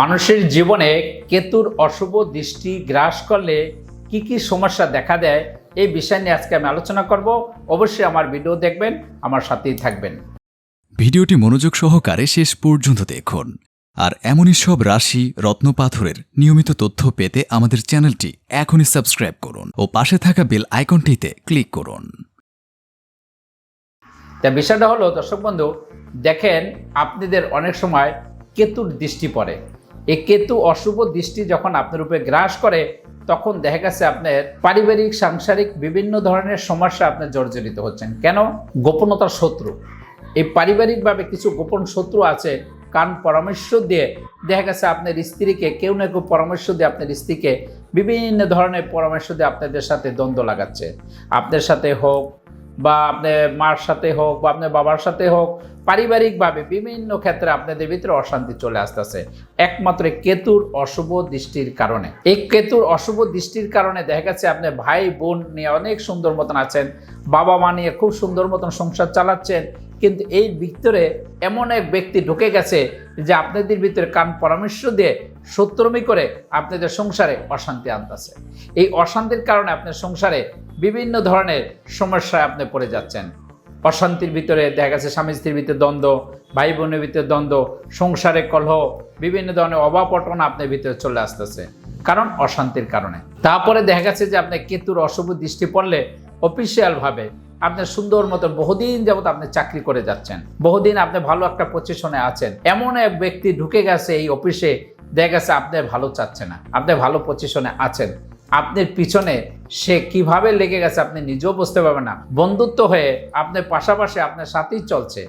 মানুষের জীবনে কেতুর অশুভ দৃষ্টি গ্রাস করলে কি কি সমস্যা দেখা দেয় এই বিষয় নিয়ে আজকে আমি আলোচনা করব। অবশ্যই আমার ভিডিও দেখবেন আমার সাথেই থাকবেন। ভিডিওটি মনোযোগ সহকারে শেষ পর্যন্ত দেখুন। আর এমনই সব রাশি রত্নপাথরের নিয়মিত তথ্য পেতে আমাদের চ্যানেলটি এখনই সাবস্ক্রাইব করুন ও পাশে থাকা বেল আইকনটিতে ক্লিক করুন। তা বিষয়টা হলো দর্শক বন্ধু দেখেন আপনাদের অনেক সময় কেতুর দৃষ্টি পড়ে। এই কেতু অশুভ দৃষ্টি যখন আপনার উপরে গ্রাস করে, তখন দেখা গেছে আপনার পারিবারিক, সাংসারিক বিভিন্ন ধরনের সমস্যা আপনার জর্জরিত হচ্ছেন। কেন? গোপনতার শত্রু। এই পারিবারিকভাবে কিছু গোপন শত্রু আছে কান পরামর্শ দিয়ে দেখা গেছে আপনার স্ত্রীকে, কেউ না কেউ পরামর্শ দিয়ে আপনার স্ত্রীকে বিভিন্ন ধরনের পরামর্শ দিয়ে আপনাদের সাথে দ্বন্দ্ব লাগাচ্ছে। আপনার সাথে হোক বা আপনার মার সাথে হোক বা আপনার বাবার সাথে হোক পারিবারিকভাবে বিভিন্ন ক্ষেত্রে আপনাদের ভিতরে অশান্তি চলে আসতেছে। একমাত্র কেতুর অশুভ দৃষ্টির কারণে। এই কেতুর অশুভ দৃষ্টির কারণে দেখা গেছে আপনি ভাই, বোন নিয়ে অনেক সুন্দর মতন আছেন, বাবা মা নিয়ে খুব সুন্দর মতন সংসার চালাচ্ছেন, কিন্তু এই ভিতরে এমন এক ব্যক্তি ঢুকে গেছে যে আপনাদের ভিতরে কান পরামর্শ দিয়ে সত্যরমি করে আপনাদের সংসারে অশান্তি আনতেছে। এই অশান্তির কারণে আপনার সংসারে বিভিন্ন ধরনের সমস্যায় আপনি পড়ে যাচ্ছেন। অশান্তির ভিতরে, দেখা গেছে স্বামী স্ত্রীর ভিতরে দ্বন্দ্ব ভাই বোনের ভিতরে দ্বন্দ্ব, সংসারে কলহ, বিভিন্ন ধরনের অভাব অটনা আপনার ভিতরে চলে আসতেছে। কারণ অশান্তির কারণে। তারপরে দেখা গেছে যে আপনি কেতুর অশুভ দৃষ্টি পড়লে অফিসিয়ালভাবে আপনি সুন্দর মতো বহুদিন যাবত আপনি চাকরি করে যাচ্ছেন। বহুদিন আপনি ভালো একটা পজিশনে আছেন। এমন এক ব্যক্তি ঢুকে গেছে এই অফিসে দেখা গেছে আপনি ভালো চাচ্ছে না। আপনি ভালো পজিশনে আছেন। আপনার পিছনে সে কীভাবে লেগে গেছে আপনি নিজেও বুঝতে পারবেন না। বন্ধুত্ব হয়ে আপনার পাশাপাশি আপনার সাথেই চলছে।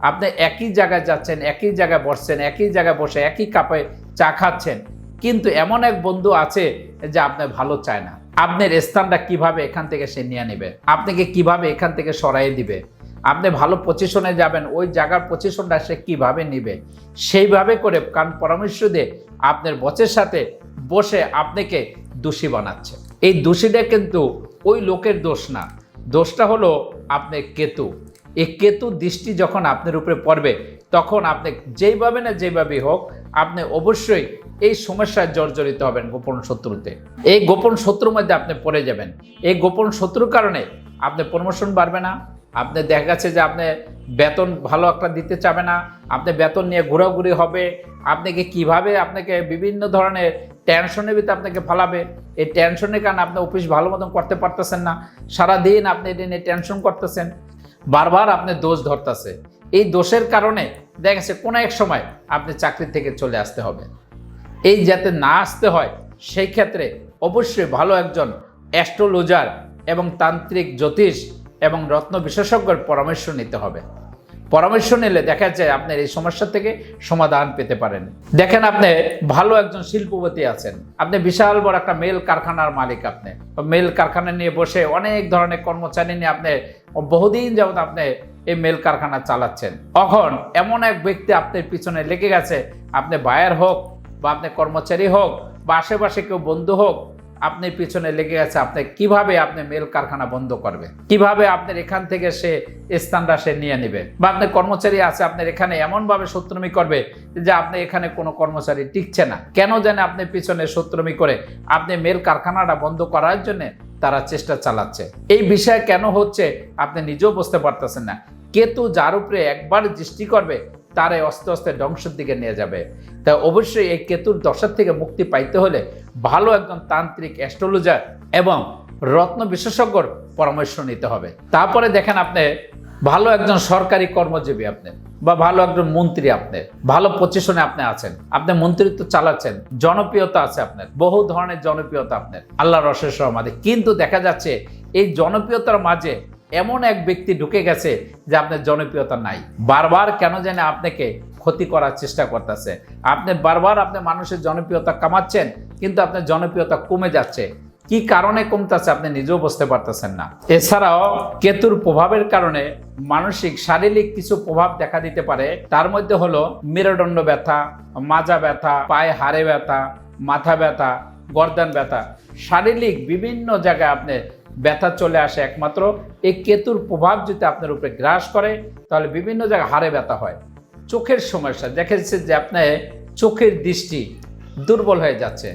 আপনি একই জায়গায় যাচ্ছেন, একই জায়গায় বসছেন, একই জায়গায় বসে একই কাপে চা খাচ্ছেন। কিন্তু এমন এক বন্ধু আছে যে আপনার ভালো চায় না। আপনার স্থানটা কীভাবে এখান থেকে সে নিয়ে নেবে? আপনাকে কীভাবে এখান থেকে সরাই দিবে? আপনি ভালো পজিশনে যাবেন, ওই জায়গার পজিশনটা সে কীভাবে নিবে? সেইভাবে করে কারণ পরামর্শ দিয়ে আপনার বচের সাথে বসে আপনাকে দোষী বানাচ্ছে। এই দোষীটা কিন্তু ওই লোকের দোষ না। দোষটা হলো আপনার কেতু। এই কেতু দৃষ্টি যখন আপনার উপরে পড়বে, তখন আপনি যেইভাবে না যেইভাবেই হোক, আপনি অবশ্যই এই সমস্যায় জর্জরিত হবেন গোপন শত্রুতে। এই গোপন শত্রুর মধ্যে আপনি পড়ে যাবেন। এই গোপন শত্রুর কারণে আপনি প্রমোশন বাড়বে না। আপনি দেখা গেছে যে আপনি বেতন ভালো একটা দিতে চাবে না, আপনি বেতন নিয়ে ঘোরাঘুরি হবে আপনাকে কীভাবে আপনাকে বিভিন্ন ধরনের টেনশনের ভিতরে আপনাকে ফালাবে? এই টেনশনের কারণে আপনি অফিস ভালো মতন করতে পারতেছেন না। সারাদিন আপনি এটা নিয়ে টেনশন করতেছেন। বারবার আপনি দোষ ধরতেছে। এই দোষের কারণে দেখা গেছে কোনো এক সময় আপনি চাকরি থেকে চলে আসতে হবে। এই যাতে না আসতে হয়, সেই ক্ষেত্রে অবশ্যই ভালো একজন অ্যাস্ট্রোলজার এবং তান্ত্রিক জ্যোতিষ এবং রত্ন বিশেষজ্ঞের পরামর্শ নিতে হবে। পরামর্শ নিলে দেখা যায় আপনার এই সমস্যা থেকে সমাধান পেতে পারেন। দেখেন আপনি ভালো একজন শিল্পপতি আছেন। আপনি বিশাল বড় একটা মেল কারখানার মালিক আপনি। মেল কারখানা নিয়ে বসে অনেক ধরনের কর্মচারী নিয়ে আপনি বহুদিন যাবত আপনি এই মেল কারখানা চালাচ্ছেন। তখন এমন এক ব্যক্তি আপনার পিছনে লেগে গেছে, আপনি বায়ার হোক বা আপনি কর্মচারী হোক বা আশেপাশে কেউ বন্ধু হোক আপনার পিছনে লেগে গেছে আপনি কীভাবে আপনি মেল কারখানা বন্ধ করবে? কীভাবে আপনার এখান থেকে সে স্থানটা সে নিয়ে নেবে? বা আপনার কর্মচারী আছে, আপনার এখানে এমনভাবে শত্রুমি করবে যে আপনি এখানে কোনো কর্মচারী টিকছে না। কেন জানে আপনি পিছনে শত্রুমি করে আপনি মেল কারখানাটা বন্ধ করার জন্য তারা চেষ্টা চালাচ্ছে। এই বিষয় কেন হচ্ছে, আপনি নিজেও বুঝতে পারতেছেন না। কেতু যার উপরে একবার দৃষ্টি করবে তার এই আস্তে আস্তে ধ্বংসের দিকে নিয়ে যাবে। তা অবশ্যই এই কেতুর দশার থেকে মুক্তি পাইতে হলে ভালো একজন তান্ত্রিক, অ্যাস্ট্রোলজার এবং রত্ন বিশেষজ্ঞর পরামর্শ নিতে হবে। তারপরে দেখেন আপনি, ভালো একজন সরকারি কর্মজীবী আপনি বা ভালো একজন মন্ত্রী আপনি, ভালো পজিশনে আপনি আছেন, আপনি মন্ত্রিত্ব চালাচ্ছেন, জনপ্রিয়তা আছে আপনার, বহু ধরনের জনপ্রিয়তা আপনার আল্লাহ রসের সমাধি কিন্তু দেখা যাচ্ছে, এই জনপ্রিয়তার মাঝে এমন এক ব্যক্তি ঢুকে গেছে যে আপনার জনপ্রিয়তা নাই। বারবার কেন জানে আপনাকে ক্ষতি করার চেষ্টা করতেছে। আপনি বারবার আপনি মানুষের জনপ্রিয়তা কামাচ্ছেন, কিন্তু আপনার জনপ্রিয়তা কমে যাচ্ছে। কি কারণে কমতেছে আপনি নিজেও বুঝতে পারতেছেন না। এছাড়াও কেতুর প্রভাবের কারণে মানসিক, শারীরিক কিছু প্রভাব দেখা দিতে পারে। তার মধ্যে হলো মেরুদণ্ড ব্যথা, মাজা ব্যথা, পায়ে হাড়ে ব্যথা, মাথা ব্যথা, গর্দান ব্যথা। শারীরিক বিভিন্ন জায়গায় আপনি ব্যথা চলে আসে একমাত্র। এই কেতুর প্রভাব যদি আপনার উপরে গ্রাস করে, তাহলে বিভিন্ন জায়গায় হাড়ে ব্যথা হয়। চোখের সমস্যা দেখেছে যে আপনি চোখের দৃষ্টি দুর্বল হয়ে যাচ্ছে।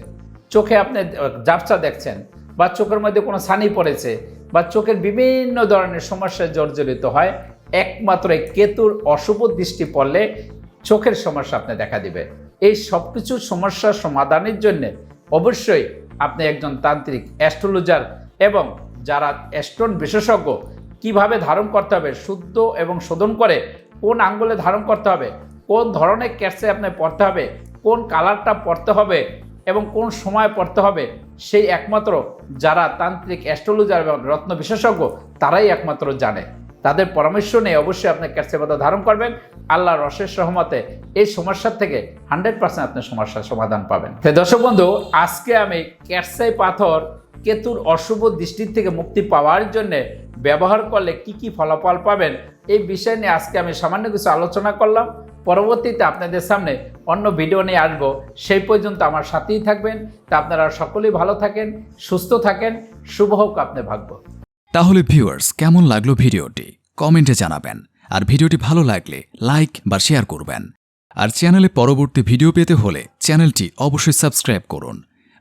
চোখে আপনি জাপসা দেখছেন বা চোখের মধ্যে কোনো ছানি পড়েছে বা চোখের বিভিন্ন ধরনের সমস্যায় জর্জরিত হয়, একমাত্র এই কেতুর অশুভ দৃষ্টি পড়লে চোখের সমস্যা আপনি দেখা দিবে। এই সব কিছু সমস্যার সমাধানের জন্যে অবশ্যই আপনি একজন তান্ত্রিক, অ্যাস্ট্রোলজার এবং যারা অ্যাস্ট্রন বিশেষজ্ঞ, কীভাবে ধারণ করতে হবে, শুদ্ধ এবং শোধন করে কোন আঙ্গুলে ধারণ করতে হবে, কোন ধরনের ক্যাটসে আপনি পড়তে হবে, কোন কালারটা পড়তে হবে এবং কোন সময় পড়তে হবে, সেই একমাত্র যারা তান্ত্রিক অ্যাস্ট্রোলজার এবং রত্ন বিশেষজ্ঞ, তারাই একমাত্র জানে। তাদের পরামর্শ নিয়ে অবশ্যই আপনি ক্যাটসে পাতা ধারণ করবেন। আল্লাহ রসের সহমতে এই সমস্যার থেকে হান্ড্রেড পার্সেন্ট আপনি সমস্যার সমাধান পাবেন। দর্শক বন্ধু, আজকে আমি ক্যাটসাই পাথর কেতুর অশুভ দৃষ্টির থেকে মুক্তি পাওয়ার জন্যে ব্যবহার করলে কি কি ফলাফল পাবেন, এই বিষয় নিয়ে আজকে আমি সামান্য কিছু আলোচনা করলাম। পরবর্তীতে আপনাদের সামনে অন্য ভিডিও নিয়ে আসব। সেই পর্যন্ত আমার সাথেই থাকবেন। তা আপনারা সকলেই ভালো থাকেন, সুস্থ থাকেন, শুভ হোক আপনি ভাগ্য। তাহলে ভিউয়ার্স কেমন লাগল ভিডিওটি? কমেন্টে জানাবেন। আর ভিডিওটি ভালো লাগলে লাইক বা শেয়ার করবেন। আর চ্যানেলে পরবর্তী ভিডিও পেতে হলে চ্যানেলটি অবশ্যই সাবস্ক্রাইব করুন।